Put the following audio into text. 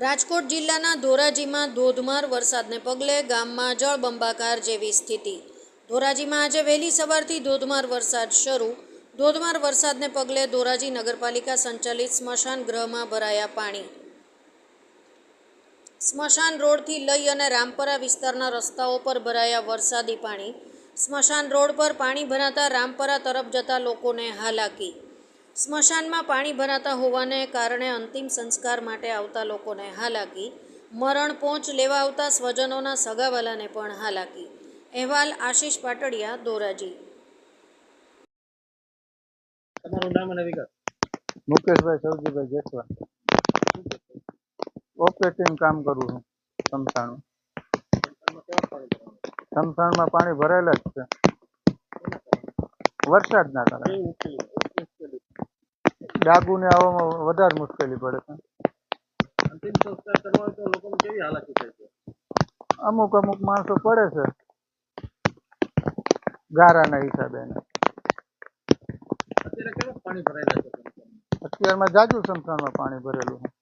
રાજકોટ જિલ્લાના ધોરાજીમાં ધોધમાર વરસાદને પગલે ગામમાં જળબંબાકાર જેવી સ્થિતિ. ધોરાજીમાં આજે વહેલી સવારથી ધોધમાર વરસાદ શરૂ. ધોધમાર વરસાદને પગલે ધોરાજી નગરપાલિકા સંચાલિત સ્મશાન ગૃહમાં ભરાયા પાણી. સ્મશાન રોડથી લઈ અને રામપરા વિસ્તારના રસ્તાઓ પર ભરાયા વરસાદી પાણી. સ્મશાન રોડ પર પાણી ભરાતા રામપરા તરફ જતા લોકોને હાલાકી. સ્મશાનમાં પાણી ભરાતા હોવાને કારણે અંતિમ સંસ્કાર માટે આવતા લોકોને હાલાકી મરણ પહોંચ લેવા આવતા સ્વજનોના સગાવાલાને પણ હાલાકી. અહેવાલ આશીષ પાટડિયા ધોરાજી. તમારું નામ અને વિગત. મુકેશભાઈ સૌજીભાઈ જેસવા ઓપરેટિંગ કામ કરું છું સમસાણું સમસાણમાં પાણી ભરાયેલા જ છે. વરસાદના કારણે. ડાગુને આવવામાં વધારે મુશ્કેલી પડે છે. અંતિમ સંસ્કાર કરવા તો લોકોને કેવી હાલાકી થાય છે? અમુક અમુક માણસો પડે છે. ગારાના હિસાબે. અત્યારે કેવું પાણી ભરાયેલા છે? અત્યારમાં જાજુ સમસાણમાં પાણી ભરેલું છે.